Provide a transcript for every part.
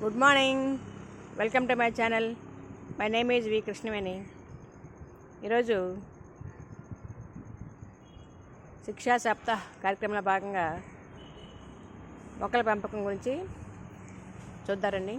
Good morning welcome to my channel my name is V Krishnaveni ఈరోజు శిక్షా సప్తాహ్ కార్యక్రమంలో భాగంగా మొక్కల పెంపకం గురించి చూద్దారండి.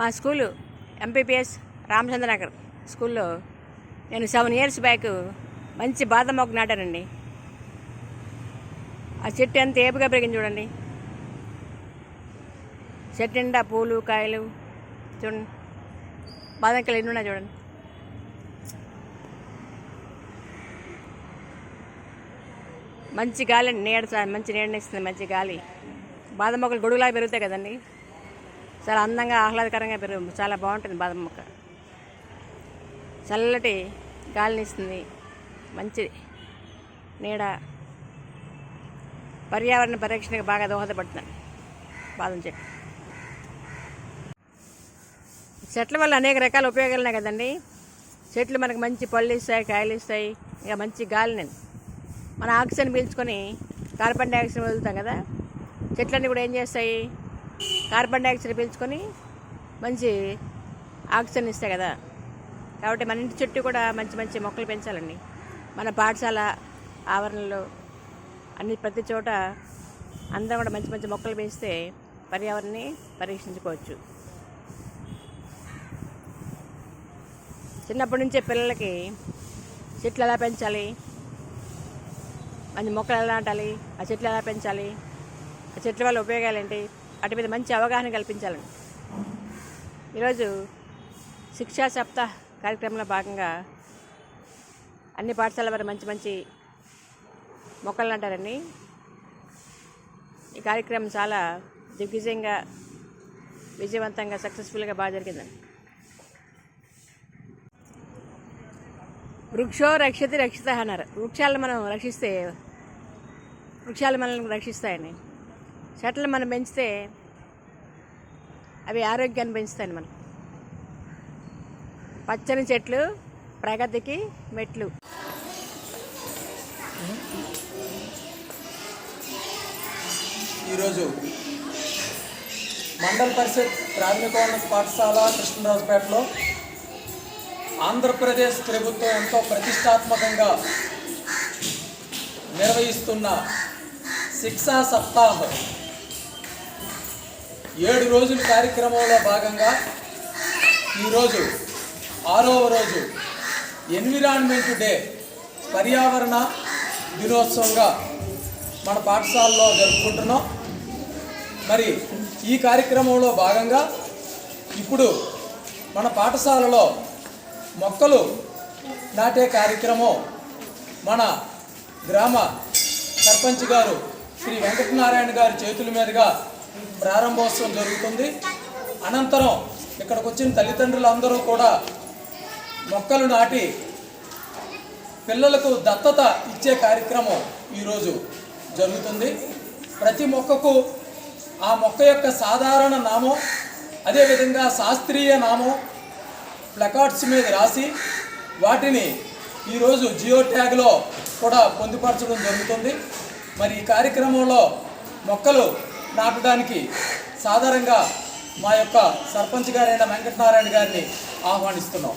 మా స్కూలు ఎంపీపీఎస్ రామచంద్రనగర్ స్కూల్లో నేను సెవెన్ ఇయర్స్ బ్యాక్ మంచి బాదం మొక్క నాటానండి. ఆ చెట్టు ఎంత ఏపుగా పెరిగింది చూడండి. చెట్టు నిండా పూలు కాయలు చూడండి. బాదం కాయలు ఎన్ని ఉన్నాయి చూడండి. మంచి గాలి నీడ చా- మంచి నీడనిస్తుంది మంచి గాలి. బాదం మొక్కలు గొడుగులాగా పెరుగుతాయి కదండి. చాలా అందంగా ఆహ్లాదకరంగా పెరుగు చాలా బాగుంటుంది బాదం మొక్క. చల్లటి గాలినిస్తుంది మంచి నీడ పర్యావరణ పరిరక్షణకు బాగా దోహదపడుతుంది బాదం చెట్లు చెట్ల వల్ల అనేక రకాల ఉపయోగాలు ఉన్నాయి కదండి. చెట్లు మనకు మంచి పళ్ళు ఇస్తాయి కాయలు ఇస్తాయి ఇక మంచి గాలిని. మన ఆక్సిజన్ పీల్చుకొని కార్బన్ డైఆక్సైడ్ వదులుతాం కదా. చెట్లన్నీ కూడా ఏం చేస్తాయి? కార్బన్ డైఆక్సైడ్ పీల్చుకొని మంచి ఆక్సిజన్ ఇస్తాయి కదా. కాబట్టి మన ఇంటి చుట్టూ కూడా మంచి మంచి మొక్కలు పెంచాలండి. మన పాఠశాల ఆవరణలో అన్ని ప్రతి చోట అందరం కూడా మంచి మంచి మొక్కలు పెంచితే పర్యావరణాన్ని పరీక్షించుకోవచ్చు చిన్నప్పటి నుంచే పిల్లలకి చెట్లు ఎలా పెంచాలి? మంచి మొక్కలు ఎలా నాటాలి? ఆ చెట్లు ఎలా పెంచాలి? ఆ చెట్ల వల్ల ఉపయోగాలు ఏంటి? వాటి మీద మంచి అవగాహన కల్పించాలండి ఈరోజు శిక్షా సప్తాహ్ కార్యక్రమంలో భాగంగా అన్ని పాఠశాల వారు మంచి మంచి మొక్కలు నాటారండి ఈ కార్యక్రమం చాలా దిగ్విజయంగా విజయవంతంగా సక్సెస్ఫుల్గా బాగా జరిగిందండి వృక్షో రక్షతి రక్షిత అన్నారు. వృక్షాలను మనం రక్షిస్తే వృక్షాలు మనల్ని రక్షిస్తాయని చెట్లను మనం పెంచితే అవి ఆరోగ్యాన్ని పెంచుతాయి మనం పచ్చని చెట్లు ప్రగతికి మెట్లు. ఈరోజు మండల్ పరిషత్ ప్రాథమికోన్నత పాఠశాల కృష్ణరాజుపేటలో ఆంధ్రప్రదేశ్ ప్రభుత్వం ఎంతో ప్రతిష్టాత్మకంగా నిర్వహిస్తున్న శిక్షా సప్తాహ్ ఏడు రోజుల కార్యక్రమంలో భాగంగా ఈరోజు ఆరవ రోజు ఎన్విరాన్మెంట్ డే పర్యావరణ దినోత్సవంగా మన పాఠశాలలో జరుపుకుంటున్నాం. మరి ఈ కార్యక్రమంలో భాగంగా ఇప్పుడు మన పాఠశాలలో మొక్కలు నాటే కార్యక్రమం మన గ్రామ సర్పంచ్ గారు శ్రీ వెంకటనారాయణ గారి చేతుల మీదుగా ప్రారంభోత్సవం జరుగుతుంది. అనంతరం ఇక్కడికి వచ్చిన తల్లిదండ్రులందరూ కూడా మొక్కలు నాటి పిల్లలకు దత్తత ఇచ్చే కార్యక్రమం ఈరోజు జరుగుతుంది. ప్రతి మొక్కకు ఆ మొక్క యొక్క సాధారణ నామం అదేవిధంగా శాస్త్రీయ నామం ప్లకార్డ్స్ మీద రాసి వాటిని ఈరోజు జియో ట్యాగ్లో కూడా పొందుపరచడం జరుగుతుంది. మరి ఈ కార్యక్రమంలో మొక్కలు నాటడానికి సాధారణంగా మా యొక్క సర్పంచ్ గారైన వెంకటనారాయణ గారిని ఆహ్వానిస్తున్నాం.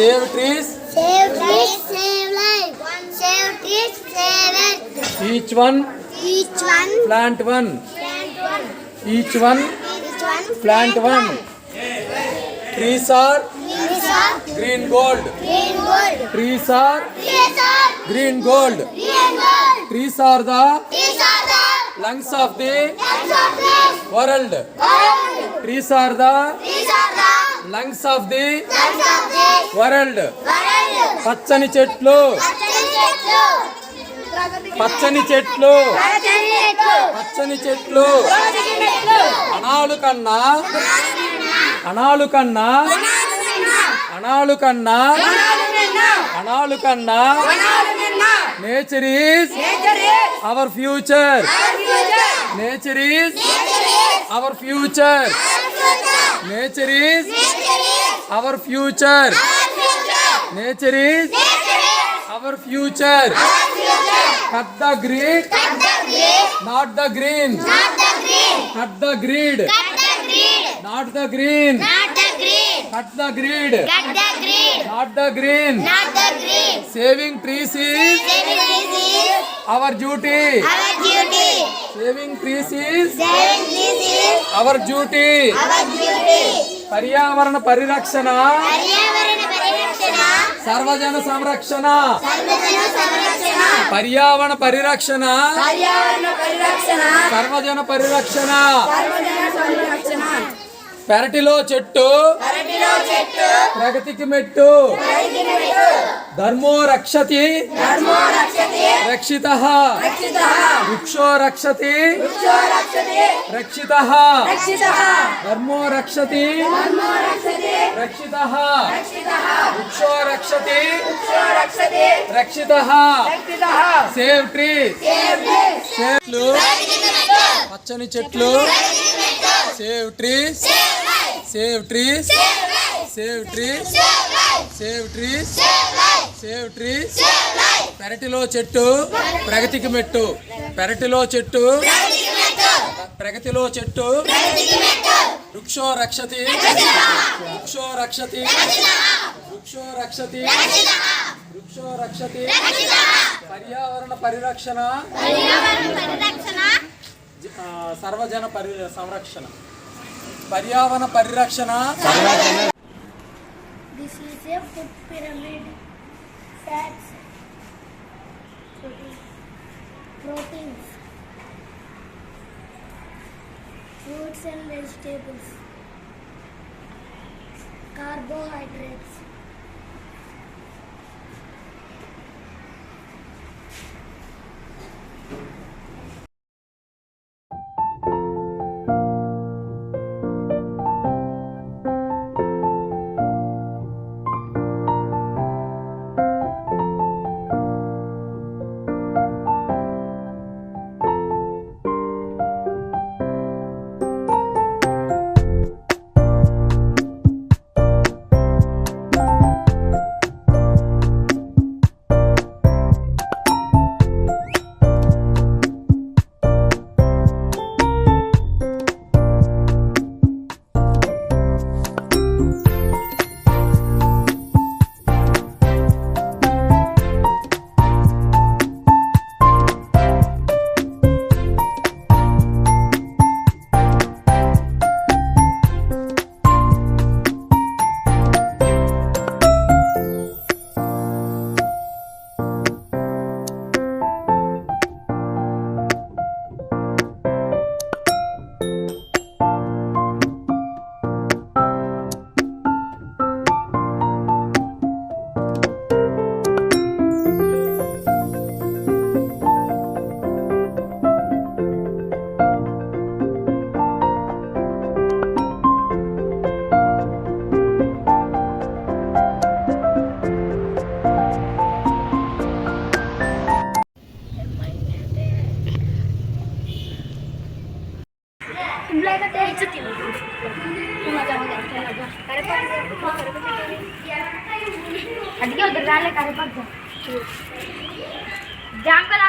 Save trees. Save trees. Save life. One save trees. Save life. Each one. Each one. Plant one. Plant one. Each one. Each one. Plant one. Trees are. Trees are. Green gold. Green gold. Trees are. Trees are. Green gold. Green gold. Trees are the. Trees are the. Lungs of the. Lungs of the. World. World. Trees are the. Trees are the. Lungs of the world పచ్చని చెట్లు. పచ్చని చెట్లు. పచ్చని చెట్లు. అణాలు కన్నా. అణాలు కన్నా. అణాలు కన్నా. అణాలు కన్నా. Nature is our future nature is our future nature is our future nature is our future cut the greed not the green cut the greed not the green cut the greed not the green saving trees is our duty saving trees is our duty పర్యావరణ పరిరక్షణ. సర్వజన సంరక్షణ. పర్యావరణ పరిరక్షణ. సర్వజన పరిరక్షణ. పెరటిలో చెట్టు. ప్రగతికి మెట్టు. ధర్మో రక్షతి. రక్షిత. వృక్షో రక్షతి. రక్షిత. ధర్మో రక్షతి. రక్షిత. వృక్షో రక్షతి. రక్షిత. సేవ్ ట్రీ చెట్లు పచ్చని చెట్లు. Save trees save trees save trees save trees save trees పెరటిలో చెట్టు ప్రగతికి మెట్టు. పెరటిలో చెట్టు ప్రగతిలో చెట్టు. వృక్షో రక్షతి వృక్షో రక్షతి వృక్షో రక్షతి వృక్షో రక్షతి పర్యావరణ పరిరక్షణ. సర్వజన పరి సంరక్షణ. పర్యావరణ పరిరక్షణ. ప్రోటీన్స్ కార్బోహైడ్రేట్స్ అందుకే వద్దు రాలే కనపడతాం జాంకాల